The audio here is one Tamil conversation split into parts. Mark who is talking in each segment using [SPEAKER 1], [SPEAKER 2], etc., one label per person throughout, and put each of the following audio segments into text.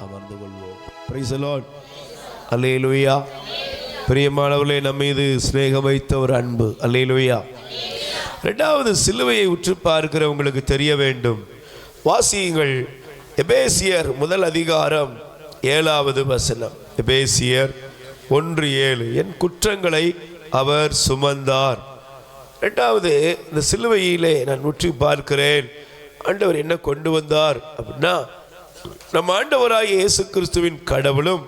[SPEAKER 1] அமர்ந்து கொள்வோம் பிரைஸ் லார்ட் பிரியமானவர்களே நம்ம மீது சிநேகம் வைத்த ஒரு அன்பு. அல்லையிலுயா ரெண்டாவது சிலுவையை உற்று பார்க்கிறவங்களுக்கு தெரிய வேண்டும். வாசியுங்கள். எபேசியர் முதல் அதிகாரம் ஏழாவது வசனம். எபேசியர் ஒன்று ஏழு. என் குற்றங்களை அவர் சுமந்தார். ரெண்டாவது இந்த சிலுவையிலே நான் உற்று பார்க்கிறேன். ஆண்டவர் என்ன கொண்டு வந்தார் அப்படின்னா நம்ம ஆண்டவராக இயேசு கிறிஸ்துவின் கடவுளும்.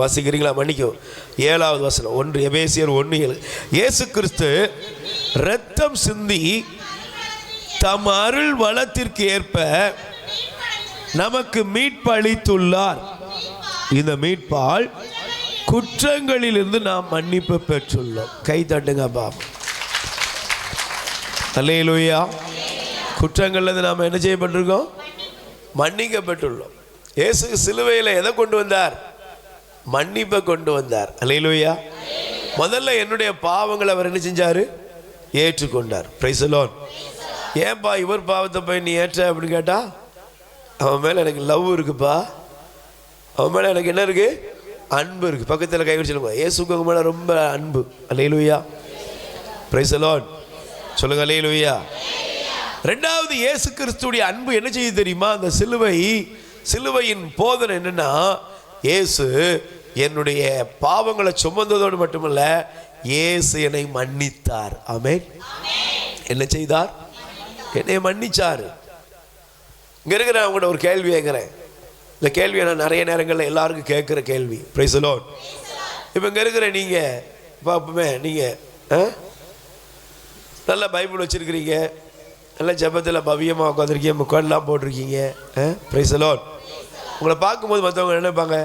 [SPEAKER 1] வாசிக்கிறீங்களா? மன்னிக்கும் ஏழாவது வசனம். ஒன்று எபேசியர் ஒன்று ஏழு. இயேசு கிறிஸ்து ரத்தம் சிந்தி தம் அருள் வளத்திற்கு ஏற்ப நமக்கு மீட்பு அளித்துள்ளார் இந்த மீட்பால் குற்றங்களிலிருந்து நாம் மன்னிப்பு பெற்றுள்ளோம். கை தட்டுங்க பாபா அல்லேலூயா. குற்றங்கள்லேருந்து நாம் என்ன செய்யப்பட்டிருக்கோம்? மன்னிக்கப்பட்டுள்ளோம். இயேசு சிலுவையில் எதை கொண்டு வந்தார்? மன்னிப்பை கொண்டு வந்தார். அலையிலுயா முதல்ல என்னுடைய பாவங்களை அவர் என்ன செஞ்சாரு? ஏற்றுக்கொண்டார். பிரைசலோன் ஏன்பா இவர் பாவத்தை போய் நீ ஏற்ற அப்படின்னு கேட்டா அவன் மேலே எனக்கு லவ் இருக்குப்பா. அவன் மேலே எனக்கு என்ன இருக்கு? அன்பு இருக்கு. பக்கத்தில் கை வச்சு ஏசுக்கு உங்க மேலே ரொம்ப அன்பு. அலையிலுயா பிரைசலோன் சொல்லுங்க அலையிலுயா ரெண்டாவது இயேசு கிறிஸ்துடைய அன்பு என்ன செய்ய தெரியுமா? அந்த சிலுவை சிலுவையின் போதனை என்னன்னா இயேசு என்னுடைய பாவங்களை சுமந்ததோடு மட்டுமல்ல இயேசு என்னை மன்னித்தார். ஆமே என்ன செய்தார்? என்னை மன்னிச்சார். இங்க இருக்கிற அவங்கள்ட்ட ஒரு கேள்வி கேட்குறேன். இந்த கேள்வியை நான் நிறைய நேரங்களில் எல்லாருக்கும் கேட்குற கேள்வி. பிரைசலோன் இப்போ இங்கே இருக்கிற நீங்கள் பாப்பமே நீங்கள் நல்ல பைபிள் வச்சுருக்கிறீங்க. நல்ல ஜெபத்தில் பவியமாக உட்காந்துருக்கீங்க முக்காடெலாம் போட்டிருக்கீங்க. ப்ரைஸலோன் உங்களை பார்க்கும்போது மற்றவங்க நினைப்பாங்க?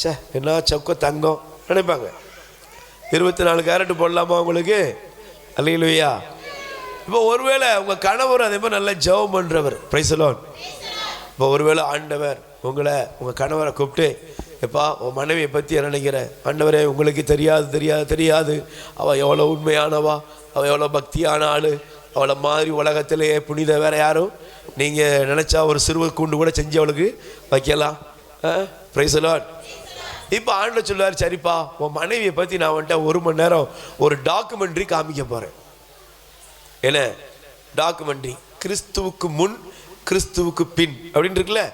[SPEAKER 1] ச்சே என்ன சொக்க தங்கம் நினைப்பாங்க. இருபத்தி நாலு கேரட் போடலாமா உங்களுக்கு? அல்லையிலுயா இப்போ ஒருவேளை உங்கள் கணவர் அதே மாதிரி நல்லா ஜெபம் பண்ணுறவர் ப்ரைஸலோன் இப்போ ஒருவேளை ஆண்டவர் உங்களை உங்கள் கணவரை கூப்பிட்டு எப்பா உன் மனைவியை பற்றி என்ன நினைக்கிற? ஆண்டவரே உங்களுக்கு தெரியாது தெரியாது தெரியாது. அவள் எவ்வளோ உண்மையானவா? அவள் எவ்வளோ பக்தியான ஆள். அவளை மாதிரி உலகத்திலேயே புனித வேற யாரும்? நீங்கள் நினச்சா ஒரு சிறுவ கூண்டு கூட செஞ்சு அவளுக்கு வைக்கலாம். பிரைசலாட் இப்போ ஆண்டவர் சொல்லுவார் சரிப்பா உன் மனைவியை பற்றி நான் வந்துட்டு ஒரு மணி நேரம் ஒரு டாக்குமெண்ட்ரி காமிக்க போகிறேன் என்ன? டாக்குமெண்ட்ரி கிறிஸ்துவுக்கு முன் கிறிஸ்துவுக்கு பின். அப்படின்னு இருக்குல்ல?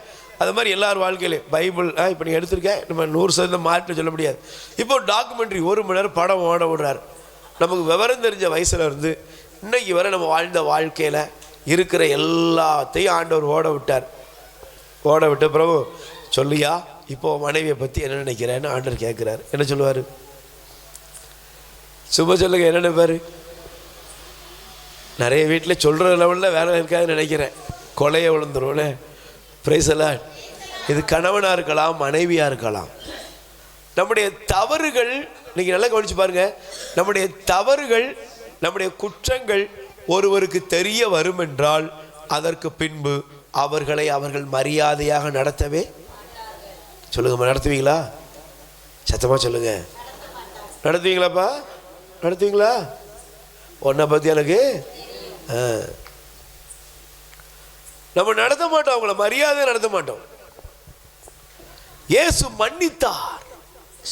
[SPEAKER 1] அது மாதிரி எல்லார் வாழ்க்கையிலையும் பைபிள் இப்போ நீ எடுத்திருக்கேன் நம்ம நூறு சதவீதம் மாற்ற சொல்ல முடியாது. இப்போ டாக்குமெண்ட்ரி ஒரு மணி நேரம் படம் ஓட விடுறாரு. நமக்கு விவரம் தெரிஞ்ச வயசில் இருந்து இன்னைக்கு வரை நம்ம வாழ்ந்த வாழ்க்கையில் இருக்கிற எல்லாத்தையும் ஆண்டவர் ஓட விட்டார். ஓட விட்ட பிரபு சொல்லியா இப்போ மனைவியை பற்றி என்ன நினைக்கிறேன்னு ஆண்டவர் கேட்குறாரு. என்ன சொல்லுவார்? சும்மா சொல்லுங்க என்ன நினைப்பார் நிறைய வீட்டில் சொல்கிற லெவலில் வேலை இருக்காதுன்னு நினைக்கிறேன். கொலையை விழுந்துரும்ல. பிரைசலாட் இது கணவனாக இருக்கலாம் மனைவியாக இருக்கலாம். நம்முடைய தவறுகள் நீங்கள் நல்லா கவனித்து பாருங்க. நம்முடைய தவறுகள் நம்முடைய குற்றங்கள் ஒருவருக்கு தெரிய வரும் என்றால் அதற்கு பின்பு அவர்களை அவர்கள் மரியாதையாக நடத்தவே சொல்லுங்கம்மா நடத்துவீங்களா? சத்தமாக சொல்லுங்க. நடத்துவீங்களாப்பா? நடத்துவீங்களா? ஒன்றை பற்றி எனக்கு? நம்ம நடத்த மாட்டோம் அவங்கள மரியாதை நடத்த மாட்டோம். இயேசு மன்னித்தார்.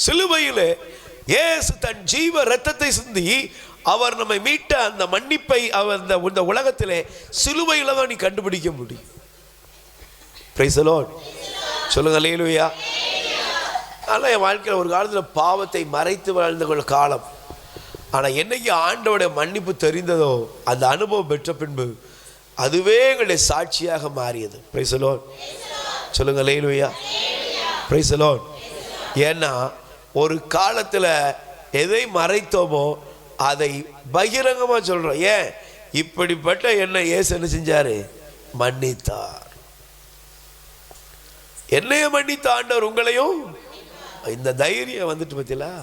[SPEAKER 1] சிலுவையில் இயேசு தன் ஜீவ ரத்தத்தை சிந்தி அவர் நம்மை மீட்ட அந்த மன்னிப்பை அவர் இந்த இந்த உலகத்திலே சிலுவையில் தான் நீ கண்டுபிடிக்க முடியும். சொல்லுங்க லேலுயா ஆனால் என் வாழ்க்கையில் ஒரு காலத்தில் பாவத்தை மறைத்து வாழ்ந்த ஒரு காலம். ஆனால் என்னைக்கு ஆண்டோடைய மன்னிப்பு தெரிந்ததோ அந்த அனுபவம் பெற்ற பின்பு அதுவே எங்களுடைய சாட்சியாக மாறியது. பிரைசலோன் சொல்லுங்க லேலுயா பிரைசலோன் ஏன்னா ஒரு காலத்தில் எதை மறைத்தோமோ அதை பகிரங்கமாக சொல்கிறோம் ஏன்? இப்படிப்பட்ட என்ன ஏசு என்ன செஞ்சார்? மன்னித்தார். என்னைய மன்னித்த ஆண்டவர் உங்களையும்? இந்த தைரியம் வந்துட்டு பார்த்தீங்களா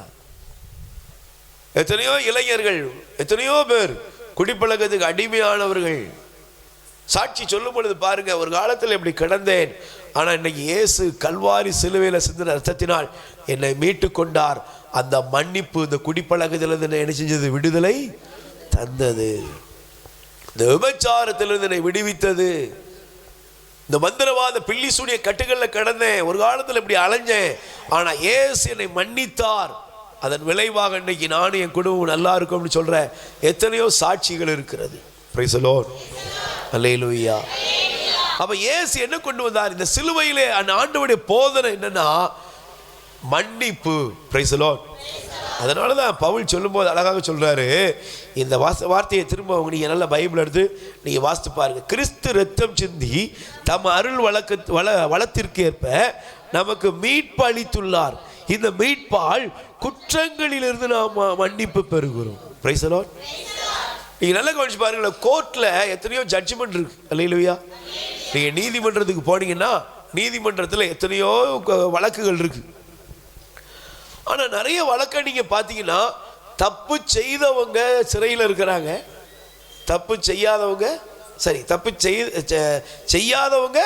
[SPEAKER 1] எத்தனையோ இளைஞர்கள் எத்தனையோ பேர் குடிப்பழக்கத்துக்கு அடிமையானவர்கள். சாட்சி சொல்லும் பொழுது பாருங்க ஒரு காலத்தில் இப்படி கிடந்தேன். ஆனால் இன்னைக்கு இயேசு கல்வாரி சிலுவையில் சிந்தின ரத்தத்தினால் என்னை மீட்டு கொண்டார். அந்த மன்னிப்பு இந்த குடிப்பழக்கத்திலிருந்து என்னை என்ன செஞ்சது? விடுதலை தந்தது. இந்த விபச்சாரத்திலிருந்து என்னை விடுவித்தது. இந்த மந்திரவாத பில்லி சூனிய கட்டுகளில் கிடந்தேன். ஒரு காலத்தில் இப்படி அலைஞ்சேன். ஆனால் ஏசு என்னை மன்னித்தார். அதன் விளைவாக இன்னைக்கு நானும் என் குடும்பம் நல்லா இருக்கும்னு சொல்கிற எத்தனையோ சாட்சிகள் இருக்கிறது. Praise the அப்போ அல்லேலூயா என்ன கொண்டு வந்தார்? இந்த சிலுவையிலே அந்த ஆண்டுடைய போதனை என்னன்னா மன்னிப்பு. பிரைஸ் லார்ட் அதனால தான் பவுல் சொல்லும்போது அழகாக சொல்கிறாரு இந்த வாச வார்த்தையை திரும்ப அவங்க நீங்கள் நல்ல பைபிள் எடுத்து நீங்கள் வாசித்து பாருங்கள் கிறிஸ்து ரத்தம் சிந்தி தம் அருள் வழக்கு வள வளத்திற்கு ஏற்ப நமக்கு மீட்பு அளித்துள்ளார் இந்த மீட்பால் குற்றங்களிலிருந்து நாம் மன்னிப்பு பெறுகிறோம். பிரைஸ் லோன் நீங்கள் நல்லா கவனிச்சு பாருங்களேன் கோர்ட்டில் எத்தனையோ ஜட்ஜ்மெண்ட் இருக்கு. அல்லையா நீங்கள் நீதிமன்றத்துக்கு போனீங்கன்னா நீதிமன்றத்தில் எத்தனையோ வழக்குகள் இருக்குது ஆனால் நிறைய வழக்கை நீங்கள் பார்த்தீங்கன்னா தப்பு செய்தவங்க சிறையில் இருக்கிறாங்க. தப்பு செய்யாதவங்க சரி தப்பு செய் செ- செய்யாதவங்க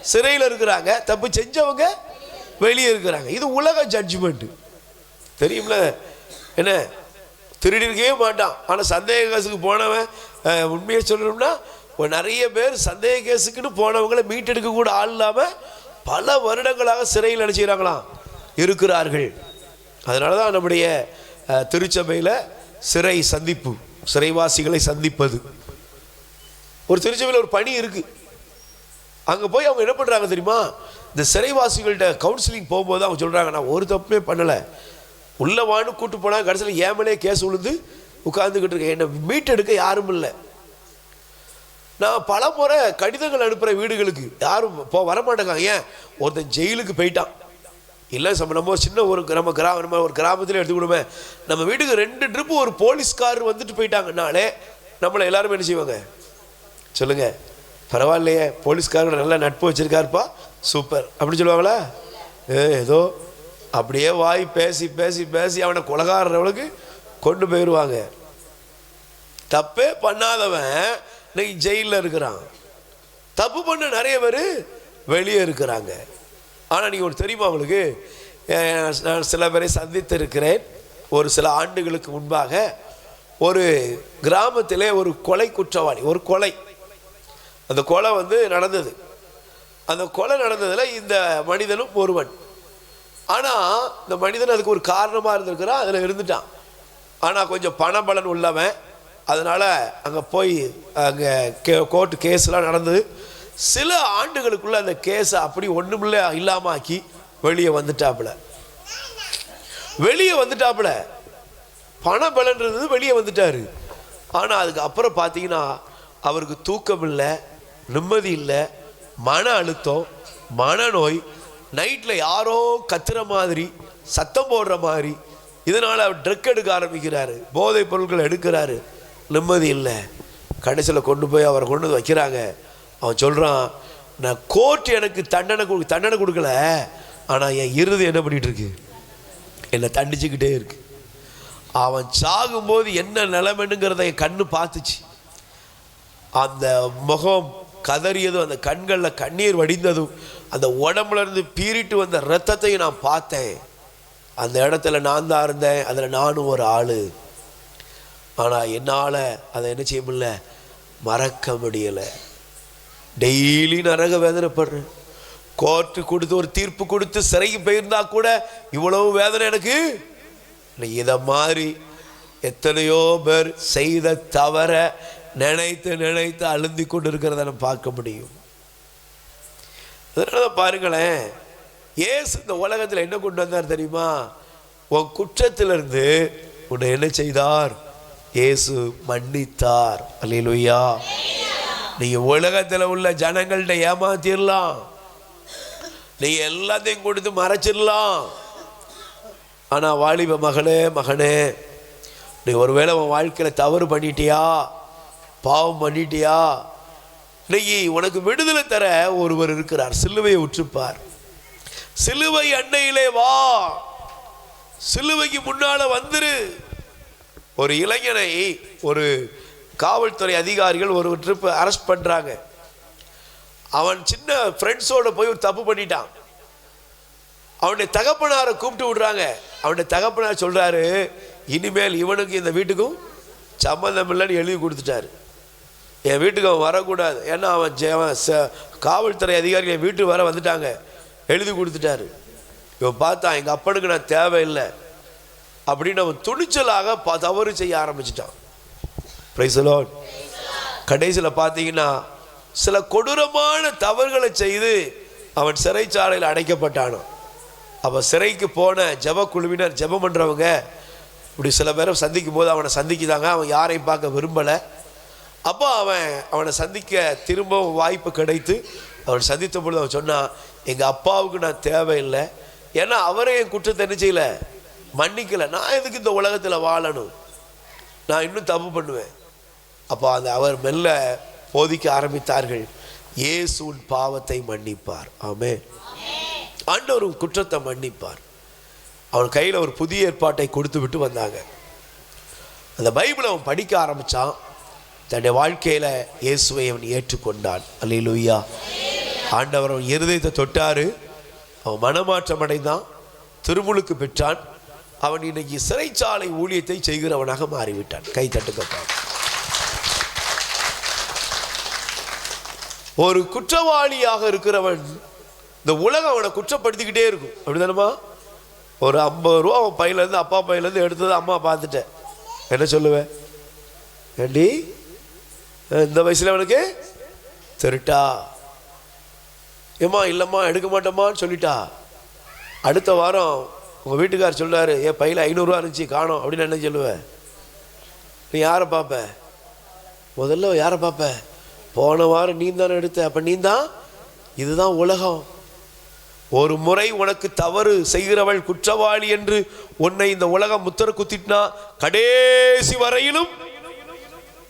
[SPEAKER 1] சிறையில் இருக்கிறாங்க. தப்பு செஞ்சவங்க வெளியே இருக்கிறாங்க. இது உலக ஜட்ஜ்மெண்ட்டு தெரியும்ல? என்ன? திருடிருக்கவே மாட்டான். ஆனால் சந்தேக கேஸுக்கு போனவன் உண்மையை சொல்லணும்னா நிறைய பேர் சந்தேக கேஸுக்குன்னு போனவங்களை மீட்டெடுக்க கூட ஆள் இல்லாமல் பல வருடங்களாக சிறையில் நினச்சிக்கிறாங்களாம் இருக்கிறார்கள். அதனால தான் நம்முடைய திருச்சபையில் சிறை சந்திப்பு சிறைவாசிகளை சந்திப்பது. ஒரு திருச்சபையில் ஒரு பணி இருக்குது அங்கே போய் அவங்க என்ன பண்ணுறாங்க தெரியுமா? இந்த சிறைவாசிகள்கிட்ட கவுன்சிலிங் போகும்போது அவங்க சொல்கிறாங்க நான் ஒரு தப்புமே பண்ணலை. உள்ளே வான்னு கூட்டு போனால் கடைசியில் ஏமலே கேஸ் விழுந்து உட்காந்துக்கிட்டு இருக்கேன். என்னை மீட்டெடுக்க யாரும் இல்லை. நான் பல முறை கடிதங்கள் அனுப்புகிற வீடுகளுக்கு யாரும் இப்போ வரமாட்டேங்க ஏன்? ஒருத்தன் ஜெயிலுக்கு போயிட்டான். இல்லை நம்ம நம்ம சின்ன ஒரு நம்ம கிராம நம்ம ஒரு கிராமத்தில் எடுத்துக்கிடுமே நம்ம வீட்டுக்கு ரெண்டு ட்ரிப்பு ஒரு போலீஸ்கார் வந்துட்டு போயிட்டாங்கனாலே நம்மளை எல்லாரும் என்ன செய்வாங்க? சொல்லுங்கள் பரவாயில்லையே போலீஸ்காரங்க நல்ல நட்பு வச்சுருக்காருப்பா. சூப்பர் அப்படின்னு சொல்லுவாங்களா? ஏ ஏதோ அப்படியே வாய் பேசி பேசி பேசி அவனை கொலகாரவளுக்கு கொண்டு போயிடுவாங்க தப்பே பண்ணாதவன் இன்னைக்கு ஜெயிலில் இருக்கிறான். தப்பு பண்ண நிறைய பேர் வெளியே இருக்கிறாங்க. ஆனால் நீங்கள் ஒன்று தெரியுமா உங்களுக்கு? நான் சில பேரை சந்தித்திருக்கிறேன். ஒரு சில ஆண்டுகளுக்கு முன்பாக ஒரு கிராமத்திலே ஒரு கொலை குற்றவாளி ஒரு கொலை. அந்த கொலை வந்து நடந்தது. அந்த கொலை நடந்ததில் இந்த மனிதனும் ஒருவன். ஆனால் இந்த மனிதன் அதுக்கு ஒரு காரணமாக இருந்திருக்கிறான் அதில் இருந்துட்டான். ஆனால் கொஞ்சம் பணபலன் உள்ளவன். அதனால் அங்கே போய் அங்கே கே கோர்ட்டு கேஸ்லாம் நடந்தது. சில ஆண்டுகளுக்குள்ள அந்த கேஸை அப்படி ஒன்றுமில்ல இல்லாமல் ஆக்கி வெளியே வந்துட்டாப்புல. வெளியே வந்துட்டாப்புல. பண பலன்றது வெளியே வந்துட்டாரு. ஆனால் அதுக்கு அப்புறம் பார்த்தீங்கன்னா அவருக்கு தூக்கம் இல்லை நிம்மதி இல்லை மன அழுத்தம் மனநோய் நைட்டில் யாரோ கத்துற மாதிரி சத்தம் போடுற மாதிரி இதனால் அவர் ட்ரக் எடுக்க ஆரம்பிக்கிறாரு. போதைப் பொருட்கள் எடுக்கிறாரு. நிம்மதி இல்லை. கடைசியில் கொண்டு போய் அவரை கொண்டு வந்து வைக்கிறாங்க. அவன் சொல்கிறான் நான் கோர்ட் எனக்கு தண்டனை கொடு தண்டனை கொடுக்கல ஆனால் என் இறுதி என்ன பண்ணிகிட்ருக்கு என்னை தண்டிச்சுக்கிட்டே இருக்கு. அவன் சாகும்போது என்ன நிலைமைனுங்கிறத என் கண்ணு பார்த்துச்சு. அந்த முகம் கதறியதும் அந்த கண்களில் கண்ணீர் வடிந்ததும் அந்த உடம்புல இருந்து பீறிட்டு வந்த ரத்தத்தையும் நான் பார்த்தேன். அந்த இடத்துல நான் தான் இருந்தேன் அதில் நானும் ஒரு ஆள். ஆனால் என்னால் அதை என்ன செய்ய முடியல? மறக்க முடியலை. டெய்லி நரக வேதனைப்படுறேன். கோர்ட்டு கொடுத்து ஒரு தீர்ப்பு கொடுத்து சிறைக்கு போயிருந்தா கூட இவ்வளவு வேதனை எனக்கு? இதை மாதிரி எத்தனையோ பேர் செய்த தவற நினைத்து நினைத்து அழுந்தி கொண்டு இருக்கிறத நம்ம பார்க்க முடியும். அதனால தான் பாருங்களேன் ஏசு இந்த உலகத்தில் என்ன கொண்டு வந்தார் தெரியுமா? உன் குற்றத்திலிருந்து உன்னை என்ன செய்தார்? இயேசு மன்னித்தார். அல்லேலூயா. நீங்கள் உலகத்தில் உள்ள ஜனங்கள்ட்ட ஏமாத்திடலாம் நீ எல்லாத்தையும் கொடுத்து மறைச்சிடலாம் ஆனால் வாலிப மகளே மகனே நீ ஒருவேளை உன் வாழ்க்கையில் தவறு பண்ணிட்டியா? பாவம் பண்ணிட்டியா? இன்னைக்கு உனக்கு விடுதலை தர ஒருவர் இருக்கிறார். சிலுவையை உற்றுப்பார். சிலுவை அன்னையிலே வா. சிலுவைக்கு முன்னால் வந்துரு. ஒரு இளைஞனை ஒரு காவல்துறை அதிகாரிகள் ஒரு ட்ரிப்பு அரெஸ்ட் பண்ணுறாங்க அவன் சின்ன ஃப்ரெண்ட்ஸோடு போய் ஒரு தப்பு பண்ணிட்டான். அவனுடைய தகப்பனாரை கூப்பிட்டு விடுறாங்க. அவனுடைய தகப்பனார் சொல்கிறாரு இனிமேல் இவனுக்கு இந்த வீட்டுக்கும் சம்மந்தம் இல்லைன்னு எழுதி கொடுத்துட்டாரு. என் வீட்டுக்கு அவன் வரக்கூடாது. ஏன்னா அவன் ஜெ- அவன் ச- காவல்துறை அதிகாரிகள் என் வீட்டுக்கு வர வந்துட்டாங்க. எழுதி கொடுத்துட்டாரு. இவன் பார்த்தான் எங்கள் அப்பனுக்கு நான் தேவையில்லை. அப்படின்னு அவன் துணிச்சலாக ப- தவறு செய்ய ஆரம்பிச்சிட்டான். பிரைசலோ கடைசியில் பார்த்தீங்கன்னா சில கொடூரமான தவறுகளை செய்து அவன் சிறைச்சாலையில் அடைக்கப்பட்டானோ அவன் சிறைக்கு போன ஜெப குழுவினர் ஜெபம் பண்ணுறவங்க இப்படி சில பேரை சந்திக்கும் போது அவனை சந்திக்குதாங்க அவன் யாரையும் பார்க்க விரும்பலை. அப்போ அவன் அவனை சந்திக்க திரும்பவும் வாய்ப்பு கிடைத்து அவன் சந்தித்த பொழுது அவன் சொன்னான் எங்கள் அப்பாவுக்கு நான் தேவையில்லை. ஏன்னா அவரே என் குற்றத்தை என்ன செய்யலை? மன்னிக்கலை. நான் எதுக்கு இந்த உலகத்தில் வாழணும்? நான் இன்னும் தப்பு பண்ணுவேன். அப்போ அந்த அவர் மெல்ல போதிக்க ஆரம்பித்தார்கள். இயேசு உன் பாவத்தை மன்னிப்பார். ஆமே ஆண்டவர் உன் குற்றத்தை மன்னிப்பார். அவன் கையில் ஒரு புதிய ஏற்பாட்டை கொடுத்து விட்டு வந்தாங்க. அந்த பைபிளை அவன் படிக்க ஆரம்பிச்சான். தன்னுடைய வாழ்க்கையில் இயேசுவை அவன் ஏற்றுக்கொண்டான். அல்லேலூயா. ஆண்டவர் அவன் இருதயத்தை தொட்டார். அவன் மனமாற்றம் அடைந்தான். திருமுழுக்கு பெற்றான். அவன் இன்னைக்கு சிறைச்சாலை ஊழியத்தை செய்கிறவனாக மாறிவிட்டான். கை தட்டுக்கப்பான் ஒரு குற்றவாளியாக இருக்கிறவன் இந்த உலகம் அவனை குற்றப்படுத்திக்கிட்டே இருக்கும். அப்படிதானமா ஒரு ஐம்பது ரூபா அவன் பையிலேருந்து அப்பா பையிலேருந்து எடுத்தது அம்மா பார்த்துட்டேன். என்ன சொல்லுவேன்? ஏண்டி? இந்த வயசில் அவனுக்கு திருட்டா. ஏம்மா இல்லைம்மா எடுக்க மாட்டோமான்னு சொல்லிட்டா. அடுத்த வாரம் உங்கள் வீட்டுக்கார் சொல்றாரு என் பையில் ஐநூறுரூவா இருந்துச்சு காணோம் அப்படின்னு என்ன சொல்லுவேன்? நீ யாரை பார்ப்ப? முதல்ல யாரை பார்ப்பேன் போன வாரம் நீ தானே எடுத்த அப்போ நீ தான் இதுதான் உலகம். ஒரு முறை உனக்கு தவறு செய்கிறவள் குற்றவாளி என்று உன்னை இந்த உலகம் முத்திர குத்திட்டினா கடைசி வரையிலும்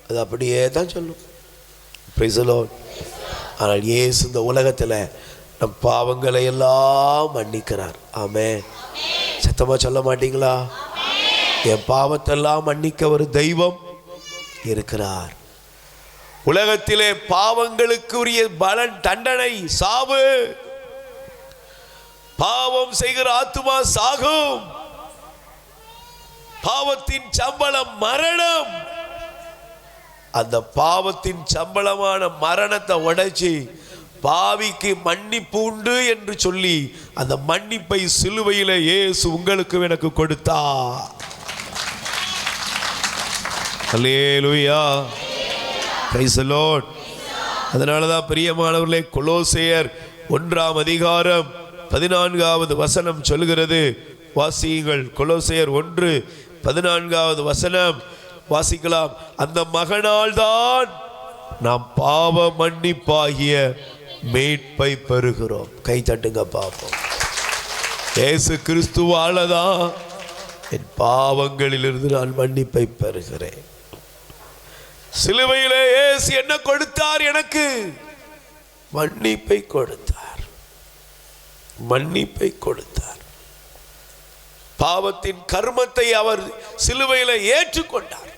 [SPEAKER 1] அது அப்படியே தான் சொல்லும். Praise ஆனால் இயேசு இந்த உலகத்தில் நம் பாவங்களை எல்லாம் மன்னிக்கிறார். ஆமே சத்தமாக சொல்ல மாட்டீங்களா? என் பாவத்தெல்லாம் மன்னிக்க ஒரு தெய்வம் இருக்கிறார். உலகத்திலே பாவங்களுக்குரிய பலன் தண்டனை சாவு. பாவம் செய்கிற ஆத்துமா சாகும். பாவத்தின் சம்பளம் மரணம். அந்த பாவத்தின் சம்பளமான மரணத்தை உடைச்சி பாவிக்கு மன்னிப்பு உண்டு என்று சொல்லி அந்த மன்னிப்பை சிலுவையில இயேசு உங்களுக்கு எனக்கு கொடுத்தா அல்லேலூயா பிரைஸ் லார்ட் அதனால தான் பிரியமானவர்களே கொலோசேயர் ஒன்றாம் அதிகாரம் பதினான்காவது வசனம் சொல்கிறது. வாசியுங்கள் கொலோசையர் ஒன்று பதினான்காவது வசனம். வாசிக்கலாம். அந்த மகனால் தான் நாம் பாவ மன்னிப்பாகிய மீட்பை பெறுகிறோம். கை தட்டுங்க பார்ப்போம் இயேசு கிறிஸ்துவால தான் என் பாவங்களிலிருந்து நான் மன்னிப்பை பெறுகிறேன். சிலுவையிலே இயேசு என்ன கொடுத்தார் எனக்கு? மன்னிப்பை கொடுத்தார். மன்னிப்பை கொடுத்தார். பாவத்தின் கர்மத்தை அவர் சிலுவையில ஏற்றுக்கொண்டார்.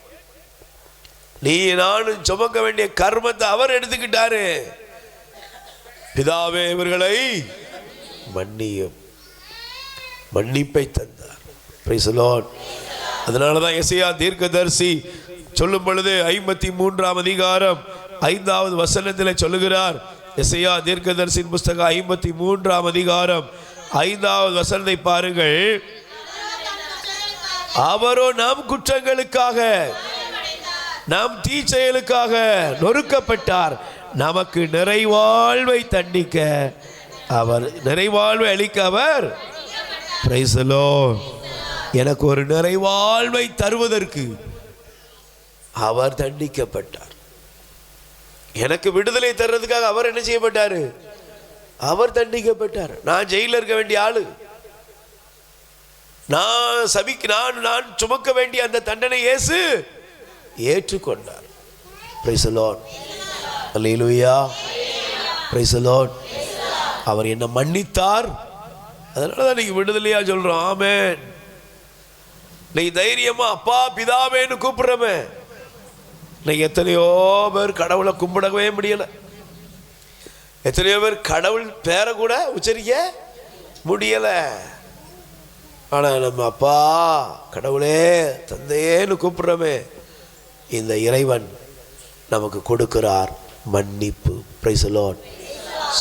[SPEAKER 1] நீ நானும் சுமக்க வேண்டிய கர்மத்தை அவர் எடுத்துக்கிட்டாரு. பிதாவே இவர்களை மன்னியும். மன்னிப்பை தந்தார். அதனாலதான் the தீர்க்க அதனால தான் எசையா தீர்க்கதரிசி சொல்லும் பொழுது ஐம்பத்தி மூன்றாம் அதிகாரம் ஐந்தாவது வசனத்தில் சொல்லுகிறார். எசையா தீர்க்கதரிசின் புஸ்தகம் ஐம்பத்தி மூன்றாம் அதிகாரம் ஐந்தாவது வசனத்தை பாருங்கள். அவரோ நம் குற்றங்களுக்காக நாம் தீச்செயலுக்காக நொறுக்கப்பட்டார். நமக்கு நிறைவாழ்வை தண்டிக்க அவர் நிறைவாழ்வை அளிக்க அவர் Praise எனக்கு ஒரு நிறைவாழ்வை தருவதற்கு அவர் தண்டிக்கப்பட்டார். எனக்கு விடுதலை தர்றதுக்காக அவர் என்ன செய்யப்பட்டாரு? அவர் தண்டிக்கப்பட்டார். நான் ஜெயில இருக்க வேண்டிய ஆளு. நான் சபிக்கு நான் நான் சுமக்க வேண்டிய அந்த தண்டனை இயேசு ஏற்றுக்கொண்டார். அவர் என்ன மன்னித்தார். அதனால தான் நீங்க விடுதலையா சொல்றோம். ஆமேன் நீ தைரியமா அப்பா பிதாவேன்னு கூப்பிடுறமே இன்னைக்கு எத்தனையோ பேர் கடவுளை கும்பிடவே முடியலை. எத்தனையோ பேர் கடவுள் பேரை கூட உச்சரிக்க முடியலை. ஆனால் நம்ம அப்பா கடவுளே தந்தையேன்னு கூப்பிட்றோமே. இந்த இறைவன் நமக்கு கொடுக்கிறார் மன்னிப்பு. பிரைசலோன்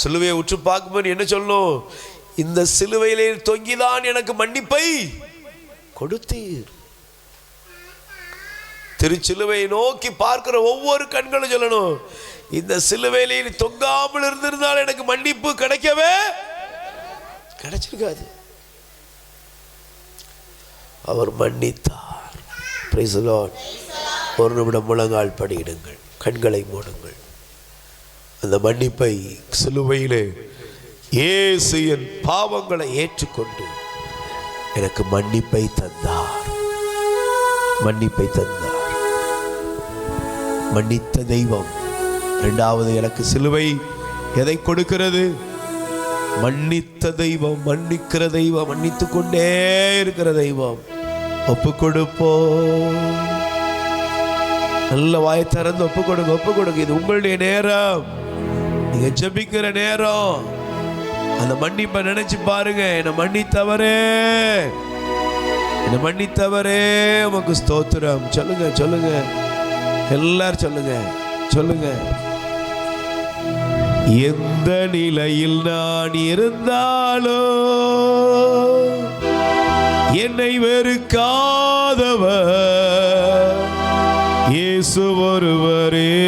[SPEAKER 1] சிலுவையை உற்று பார்க்கும்போது என்ன சொல்லணும்? இந்த சிலுவையிலே தொங்கிதான் எனக்கு மன்னிப்பை கொடுத்தீர். திருச்சிலுவையை நோக்கி பார்க்கிற ஒவ்வொரு கண்களும் சொல்லணும். இந்த சிலுவையிலே நீ தொங்காமல் இருந்திருந்தால் எனக்கு மன்னிப்பு கிடைக்கவே கிடைச்சிருக்காது. அவர் மன்னித்தார். ஒரு நிமிடம் முழங்கால் படியிடுங்கள். கண்களை மூடுங்கள். அந்த மன்னிப்பை சிலுவையிலே இயேசு என் பாவங்களை ஏற்றுக்கொண்டு எனக்கு மன்னிப்பை தந்தார். மன்னிப்பை தந்தார். மன்னித்த தெய்வம். இரண்டாவது எனக்கு சிலுவை எதை கொடுக்கிறது? மன்னித்த தெய்வம் மன்னிக்கிற தெய்வம் மன்னித்து கொண்டே இருக்கிற தெய்வம். ஒப்பு கொடுப்போம். நல்ல வாயை திறந்து ஒப்பு கொடுங்க ஒப்பு கொடுங்க. இது உங்களுடைய நேரம். நீங்க ஜெபிக்கிற நேரம். அந்த மன்னிப்பை நினைச்சு பாருங்க. என்னை மன்னித்தவரே. என்னை மன்னித்தவரே. உமக்கு ஸ்தோத்திரம். சொல்லுங்க சொல்லுங்க. எல்லாரும் சொல்லுங்க சொல்லுங்க. எந்த நிலையில் நான் இருந்தாலோ என்னை வெறுக்காதவர். இயேசு ஒருவரே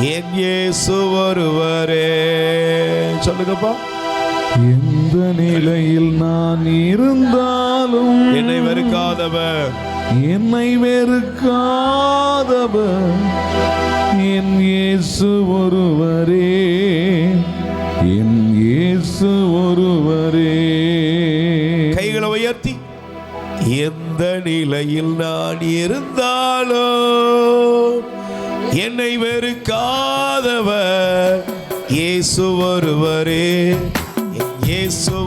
[SPEAKER 1] என் இயேசு ஒருவரே. சொல்லுங்கப்பா.
[SPEAKER 2] எந்த நிலையில் நான் இருந்தாலும்
[SPEAKER 1] என்னை வெறுக்காதவர்.
[SPEAKER 2] என்னை வெறுக்காதவர். என் இயேசு ஒருவரே. என் இயேசு ஒருவரே.
[SPEAKER 1] கைகளை உயர்த்தி எந்த நிலையில் நான் இருந்தாலோ என்னை வெறுக்காதவர். இயேசு ஒருவரே இயேசு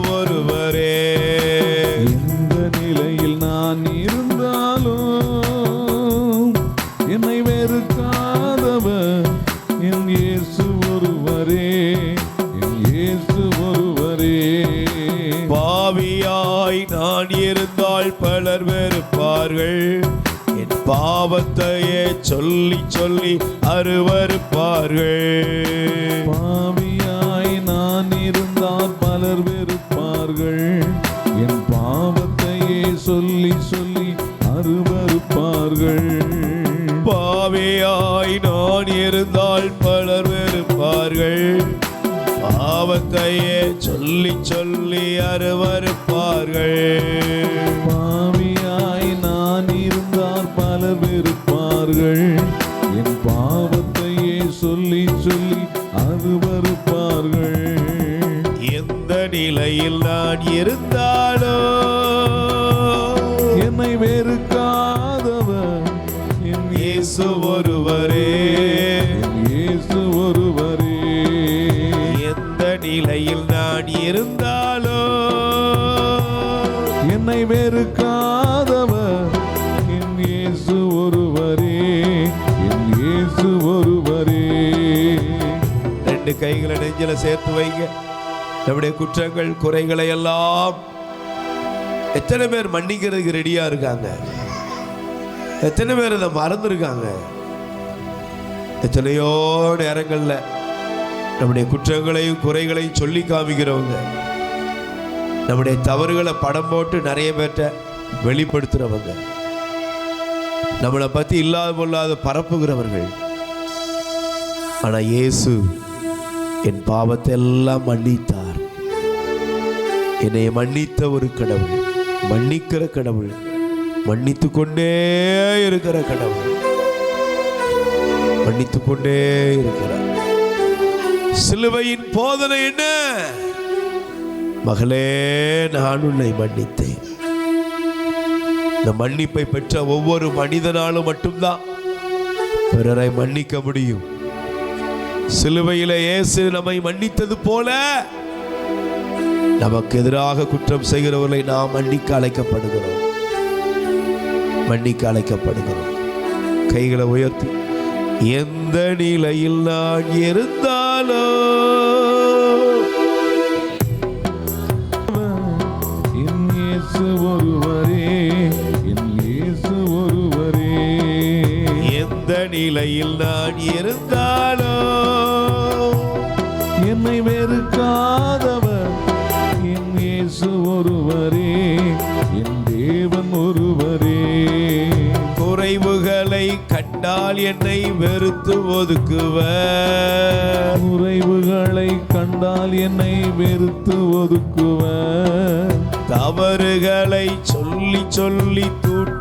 [SPEAKER 1] வெறுப்பார்கள் என் பாவத்தையே சொல்லி சொல்லி அருவருப்பார்கள்
[SPEAKER 2] பாவியாய் நான் இருந்தால் பலர் வெறுப்பார்கள். என் பாவத்தையே சொல்லி சொல்லி அருவருப்பார்கள்
[SPEAKER 1] பாவியாய் நான் இருந்தால் பலர் வெறுப்பார்கள். பாவத்தையே சொல்லி சொல்லி அருவருப்பார்கள்
[SPEAKER 2] வெறுப்பார்கள் என் பாவத்தையே சொல்லி சொல்லி அருவருப்பார்கள்.
[SPEAKER 1] எந்த நிலையில் நான் இருந்தால் ரெண்டு கைகளை நெஞ்சில சேர்த்து வைங்க. நம்முடைய குற்றங்கள் குறைகளை எல்லாம் எத்தனை பேர் மன்னிக்கிறதுக்கு ரெடியா இருக்காங்க? எத்தனை பேர் அதை மறந்துருக்காங்க? எத்தனையோ நேரங்களில் நம்முடைய குற்றங்களையும் குறைகளையும் சொல்லி காமிக்கிறவங்க நம்முடைய தவறுகளை படம் போட்டு நிறைய பேர்கிட்ட வெளிப்படுத்துறவங்க நம்மளை பற்றி இல்லாத பொல்லாத பரப்புகிறவர்கள். ஆனால் இயேசு என் பாவத்தை எல்லாம் மன்னித்தார். என்னை மன்னித்த ஒரு கடவுள் மன்னிக்கிற கடவுள் மன்னித்து கொண்டே இருக்கிற கடவுள் மன்னித்து கொண்டே இருக்கிறார். சிலுவையின் போதனை என்ன? மகளே நான் உன்னை மன்னித்தேன். இந்த மன்னிப்பை பெற்ற ஒவ்வொரு மனிதனாலும் மட்டும்தான் பிறரை மன்னிக்க முடியும். சிலுவையில இயேசு நம்மை மன்னித்தது போல நமக்கு எதிராக குற்றம் செய்கிறவர்களை நாம் மன்னிக்க அழைக்கப்படுகிறோம். மன்னிக்க அழைக்கப்படுகிறோம். கைகளை உயர்த்தி எந்த நிலையில் நான் இருந்தாலோ
[SPEAKER 2] என் இயேசு ஒருவரே என் இயேசு
[SPEAKER 1] ஒரு நிலையில் நான் இருந்தாலோ?
[SPEAKER 2] என்னை வெறுக்காதவர். என் இயேசு ஒருவரே என் தேவன் ஒருவரே.
[SPEAKER 1] குறைவுகளை கண்டால் என்னை வெறுத்து ஒதுக்குவர்.
[SPEAKER 2] குறைவுகளை கண்டால் என்னை வெறுத்து ஒதுக்குவர்.
[SPEAKER 1] தவறுகளை சொல்லி சொல்லி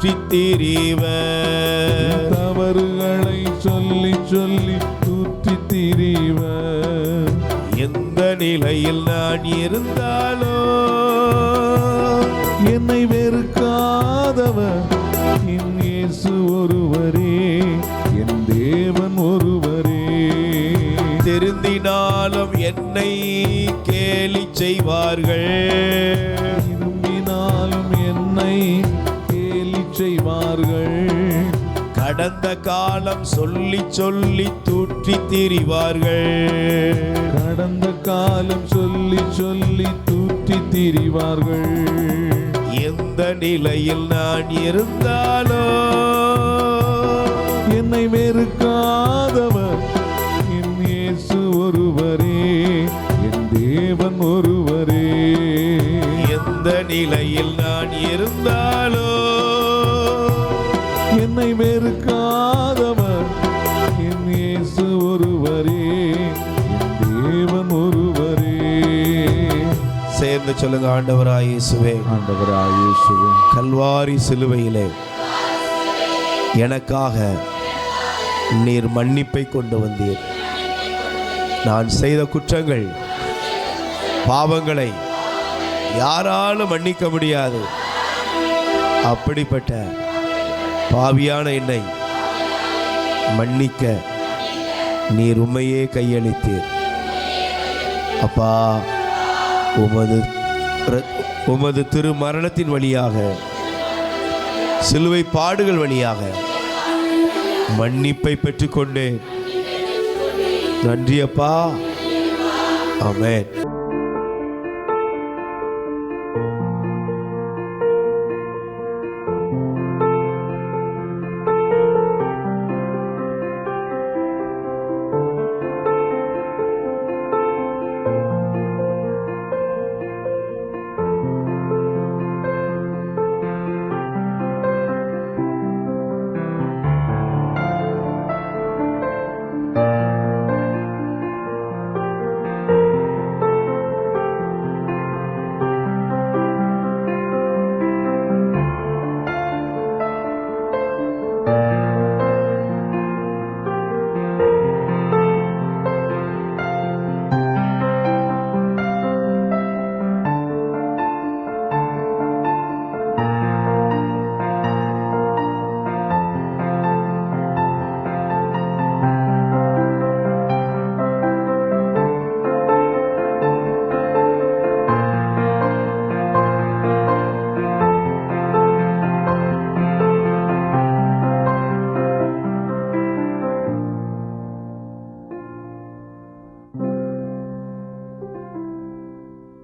[SPEAKER 1] தூற்றி திரிவர்
[SPEAKER 2] தவறுகளை சொல்லி சொல்லி தூற்றி திரிவர்
[SPEAKER 1] எந்த நிலையில் நான் இருந்தாலோ?
[SPEAKER 2] என்னை வெறுக்காதவர். என் இயேசு ஒருவரே என் தேவன் ஒருவரே.
[SPEAKER 1] திருந்தினாலும் என்னை கேலி செய்வார்கள்.
[SPEAKER 2] விரும்பினாலும் என்னை கேலி செய்வார்கள்
[SPEAKER 1] கடந்த காலம் சொல்லி சொல்லி தூற்றி திரிவார்கள்.
[SPEAKER 2] கடந்த காலம் சொல்லி சொல்லி தூற்றி திரிவார்கள்.
[SPEAKER 1] எந்த நிலையில் நான் இருந்தாலோ?
[SPEAKER 2] என்னை வெறுக்காதவர். என் இயேசு ஒருவரே என் தேவன் ஒருவரே.
[SPEAKER 1] எந்த நிலையில் நான் இருந்தாலோ?
[SPEAKER 2] என்னை வெறுக்காதவர். என் இயேசு ஒருவரே தேவன் ஒருவரே.
[SPEAKER 1] சேர்ந்து சொல்லுங்க ஆண்டவராய் இயேசுவே.
[SPEAKER 2] ஆண்டவராய் இயேசுவே.
[SPEAKER 1] கல்வாரி சிலுவையிலே எனக்காக நீர் மன்னிப்பை கொண்டு வந்தீர். நான் செய்த குற்றங்கள் பாவங்களை யாராலும் மன்னிக்க முடியாது. அப்படிப்பட்ட பாவியான என்னை மன்னிக்க நீர் உண்மையே கையளித்தீர். அப்பா உமது உமது திரு மரணத்தின் வழியாக சிலுவை பாடுகள் வழியாக மன்னிப்பை பெற்றுக்கொண்டேன். நன்றி அப்பா.